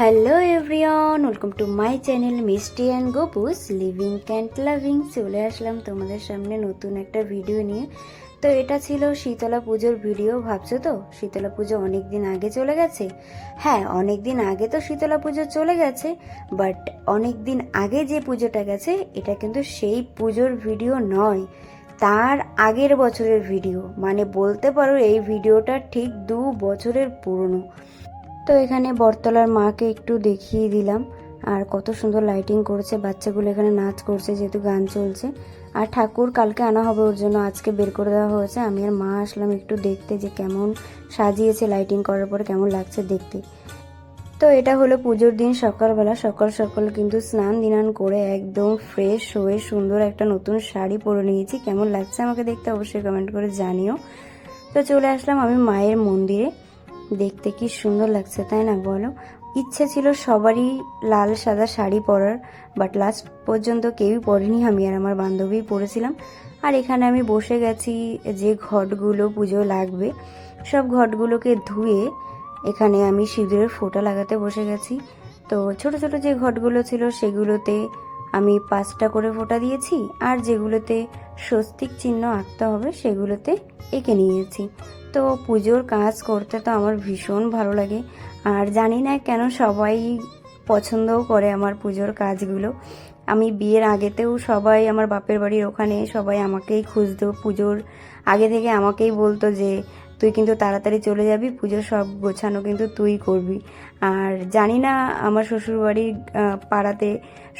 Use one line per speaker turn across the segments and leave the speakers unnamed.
Hello everyone welcome to my channel Mishti and গোপুস living can't loving চলে আসলাম তোমাদের সামনে নতুন একটা ভিডিও নিয়ে। তো এটা ছিল শীতলা পুজোর ভিডিও ভাবছ তো? শীতলা পুজো অনেক দিন আগে চলে গেছে। হ্যাঁ অনেক দিন আগে তো শীতলা পুজো চলে গেছে বাট অনেক দিন আগে যে পুজোটা গেছে, এটা কিন্তু সেই পুজোর ভিডিও নয়। তার আগের বছরের ভিডিও মানে বলতে পারো এই ভিডিওটা ঠিক দু বছরের পুরনো। তো এখানে বটতলার মাকে একটু দেখিয়ে দিলাম। আর কত সুন্দর লাইটিং করছে, বাচ্চাগুলো এখানে নাচ করছে, যেহেতু গান চলছে। আর ঠাকুর কালকে আনা হবে ওর জন্য, আজকে বের করে দেওয়া হয়েছে। আমি আর মা আসলাম একটু দেখতে যে কেমন সাজিয়েছে লাইটিং করার পরে, কেমন লাগছে দেখতে। তো এটা হলো পুজোর দিন সকালবেলা। সকাল সকাল কিন্তু স্নান দিনান করে একদম ফ্রেশ হয়ে সুন্দর একটা নতুন শাড়ি পরে নিয়েছি। কেমন লাগছে আমাকে দেখতে অবশ্যই কমেন্ট করে জানিও। তো চলে আসলাম আমি মায়ের মন্দিরে। দেখতে কি সুন্দর লাগছে, তাই না? বলো। ইচ্ছে ছিল সবারই লাল সাদা শাড়ি পরার বাট লাস্ট পর্যন্ত কেউই পরেনি। আমি আর আমার বান্ধবী পরেছিলাম। আর এখানে আমি বসে গেছি, যে ঘটগুলো পুজো লাগবে, সব ঘটগুলোকে ধুয়ে এখানে আমি সিঁদুরের ফোঁটা লাগাতে বসে গেছি। তো ছোট ছোট যে ঘটগুলো ছিল, সেগুলোতে আমি পাঁচটা করে ফোঁটা দিয়েছি, আর যেগুলোতে স্বস্তিক চিহ্ন আঁকতে হবে, সেগুলোতে এঁকে নিয়েছি। তো পুজোর কাজ করতে তো আমার ভীষণ ভালো লাগে। আর জানি না কেন সবাই পছন্দও করে আমার পুজোর কাজগুলো। আমি বিয়ের আগেতেও সবাই আমার বাপের বাড়ির ওখানে সবাই আমাকেই খুঁজতো। পুজোর আগে থেকে আমাকেই বলতো যে, তুই কিন্তু তাড়াতাড়ি চলে যাবি পুজোর সব গোছানো কিন্তু তুই করবি। আর জানি না আমার শ্বশুরবাড়ির পাড়াতে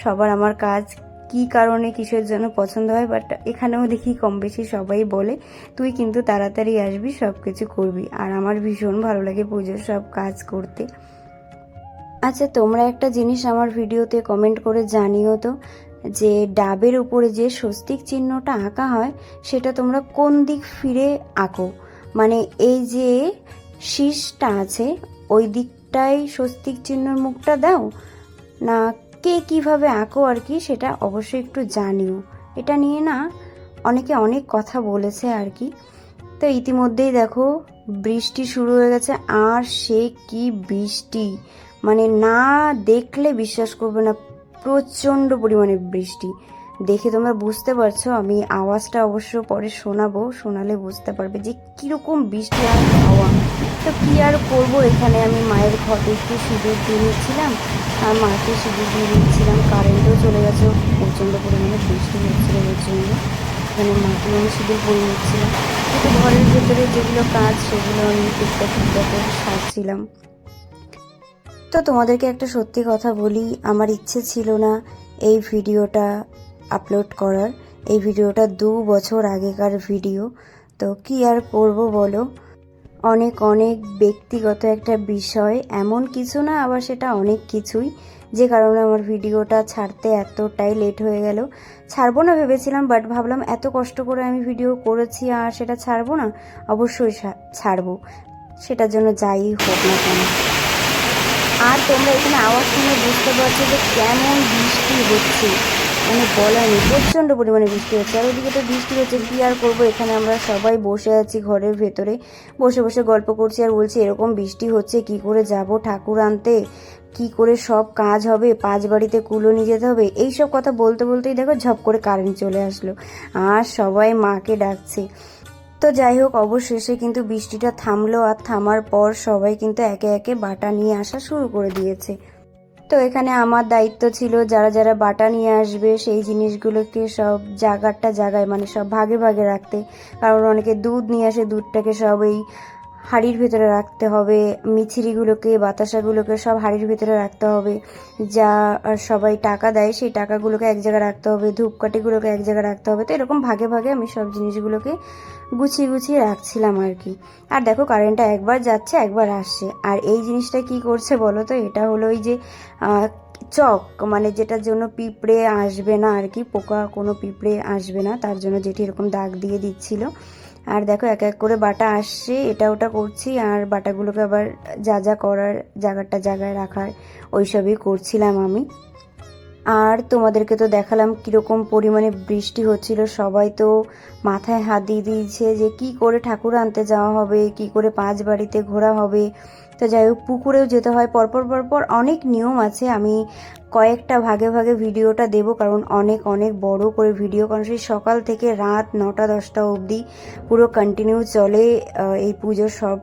সবার আমার কাজ কি কারণে কিসের জন্য পছন্দ হয় বাট এখানেও দেখি কম বেশি সবাই বলে, তুই কিন্তু তাড়াতাড়ি আসবি সব কিছু করবি। আর আমার ভীষণ ভালো লাগে পুজোর সব কাজ করতে। আচ্ছা তোমরা একটা জিনিস আমার ভিডিওতে কমেন্ট করে জানিও তো, যে ডাবের উপরে যে স্বস্তিক চিহ্নটা আঁকা হয়, সেটা তোমরা কোন দিক ফিরে আঁকো? মানে এই যে শীষটা আছে, ওই দিকটাই স্বস্তিক চিহ্নর মুখটা দাও, না কে কীভাবে আঁকো আর কি সেটা অবশ্যই একটু জানিও। এটা নিয়ে না অনেকে অনেক কথা বলেছে আর কি। তো ইতিমধ্যেই দেখো বৃষ্টি শুরু হয়ে গেছে, আর সে কি বৃষ্টি। মানে না দেখলে বিশ্বাস করবে না, প্রচণ্ড পরিমাণে বৃষ্টি। দেখে তোমরা বুঝতে পারছ, আমি আওয়াজটা অবশ্য পরে শোনাবো, শোনালে বুঝতে পারবে যে কীরকম বৃষ্টি আর হাওয়া। তো কী আর করব? এখানে আমি মায়ের ঘরে একটু সিঁদুর দিয়ে নিচ্ছিলাম। আর মাকে সিঁদুর দিয়ে নিচ্ছিলাম। কারেন্টও চলে গেছে। প্রচণ্ড পরিমাণে বৃষ্টি হচ্ছিল ওর জন্য এখানে মাকে আমি সিঁদুর পরে নিচ্ছিলাম। কিন্তু ঘরের ভেতরে যেগুলো কাজ, সেগুলো আমি টুকটাক টুকটাক করে সারছিলাম। তো তোমাদেরকে একটা সত্যি কথা বলি, আমার ইচ্ছে ছিল না এই ভিডিওটা আপলোড করার। এই ভিডিওটা দু বছর আগেকার ভিডিও। তো কি আর করব বলো? অনেক অনেক ব্যক্তিগত একটা বিষয়। এমন কিছু না, আবার সেটা অনেক কিছুই। যে কারণে আমার ভিডিওটা ছাড়তে এতটাই লেট হয়ে গেল। ছাড়বো না ভেবেছিলাম বাট ভাবলাম এত কষ্ট করে আমি ভিডিও করেছি, আর সেটা ছাড়বো না? অবশ্যই ছাড়বো। সেটার জন্য যাই হোক না কেন। আর তোমরা এখানে আওয়াজ শুনে বুঝতে পারছ যে কেমন বৃষ্টি হচ্ছে। মানে বলা নেই, প্রচণ্ড পরিমাণে বৃষ্টি হচ্ছে। আর ওদিকে তো বৃষ্টি হচ্ছে, কী আর করব? এখানে আমরা সবাই বসে আছি ঘরের ভেতরে। বসে বসে গল্প করছি আর বলছি, এরকম বৃষ্টি হচ্ছে, কি করে যাব ঠাকুর আনতে? কি করে সব কাজ হবে? পাঁচ বাড়িতে কুলো নিয়ে যেতে হবে? এইসব কথা বলতে বলতেই দেখো ঝপ করে কারেন্ট চলে আসলো। আর সবাই মাকে ডাকছে। তো যাই হোক, অবশেষে কিন্তু বৃষ্টিটা থামলো আর থামার পর সবাই কিন্তু একে একে বাটা নিয়ে আসা শুরু করে দিয়েছে। তো এখানে আমার দায়িত্ব ছিল যারা যারা বাটা নিয়ে আসবে, সেই জিনিসগুলোকে সব জায়গাটা জায়গায় মানে সব ভাগে ভাগে রাখতে। কারণ অনেকে দুধ নিয়ে আসে, দুধটাকে সব এই হাঁড়ির ভেতরে রাখতে হবে, মিছিরিগুলোকে, বাতাসাগুলোকে সব হাঁড়ির ভেতরে রাখতে হবে। যা সবাই টাকা দেয়, সেই টাকাগুলোকে এক জায়গায় রাখতে হবে, ধূপকাঠিগুলোকে এক জায়গায় রাখতে হবে। তো এরকম ভাগে ভাগে আমি সব জিনিসগুলোকে গুছিয়ে গুছিয়ে রাখছিলাম আর কি। আর দেখো কারেন্টটা একবার যাচ্ছে, একবার আসছে। আর এই জিনিসটা কি করছে বলো তো? এটা হলো ওই যে চক মানে যেটার জন্য পিঁপড়ে আসবে না আর কি, পোকা কোনো পিঁপড়ে আসবে না, তার জন্য যেটি এরকম দাগ দিয়ে দিচ্ছিল। আর দেখো, এক এক করে বাটা আসছে, এটা ওটা করছি, আর বাটাগুলোকে আবার যা যা করার জায়গাটা জায়গায় রাখার ওইসবই করছিলাম আমি। আর তোমাদেরকে তো দেখালাম কীরকম পরিমাণে বৃষ্টি হচ্ছিল, সবাই তো মাথায় হাত দিয়ে দিয়েছে যে কি করে ঠাকুর আনতে যাওয়া হবে, কি করে পাঁচ বাড়িতে ঘোরা হবে তো যাই হোক, পুকুরেও যেতে হয়। পরপর পরপর অনেক নিয়ম আছে। আমি কয়েকটা ভাগে ভাগে ভিডিওটা দেবো, কারণ অনেক অনেক বড় করে ভিডিও। কারণ সেই সকাল থেকে রাত নটা, দশটা অবধি পুরো কন্টিনিউ চলে এই পুজোর সব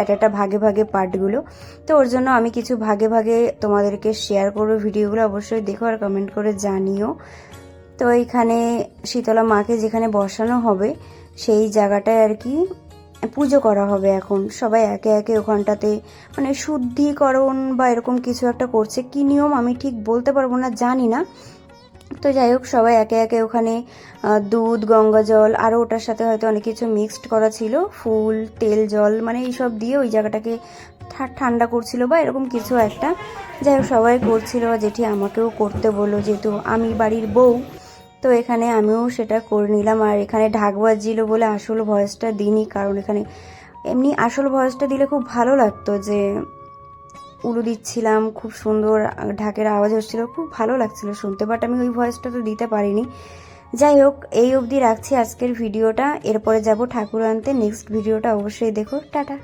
একটা একটা ভাগে ভাগে পার্টগুলো তো ওর জন্য আমি কিছু ভাগে ভাগে তোমাদেরকে শেয়ার করব ভিডিওগুলো। অবশ্যই দেখো আর কমেন্ট করে জানিও। তো এইখানে শীতলা মাকে যেখানে বসানো হবে, সেই জায়গাটায় আর কি পুজো করা হবে এখন। সবাই একে একে ওখানটাতে মানে শুদ্ধিকরণ বা এরকম কিছু একটা করছে। কি নিয়ম আমি ঠিক বলতে পারব না, জানি না। তো যাই হোক, সবাই একে একে ওখানে দুধ, গঙ্গা জল আরও ওটার সাথে হয়তো অনেক কিছু মিক্সড করা ছিল। ফুল, তেল, জল মানে এইসব দিয়ে ওই জায়গাটাকে ঠান্ডা করছিল বা এরকম কিছু একটা। যাই হোক, সবাই করছিল। জেঠি আমাকেও করতে বলল, যেহেতু আমি বাড়ির বউ তো এখানে আমিও সেটা করে নিলাম। আর এখানে ঢাক বাজছিল বলে আসল ভয়েসটা দিইনি, কারণ এখানে এমনি আসল ভয়েসটা দিলে খুব ভালো লাগতো যে উলু দিচ্ছিলাম, খুব সুন্দর ঢাকের আওয়াজ হচ্ছিল, খুব ভালো লাগছিল শুনতে বাট আমি ওই ভয়েসটা তো দিতে পারিনি। যাই হোক, এই অবধি রাখছি আজকের ভিডিওটা। এরপরে যাব ঠাকুর আনতে নেক্সট ভিডিওটা অবশ্যই দেখো। টাটা।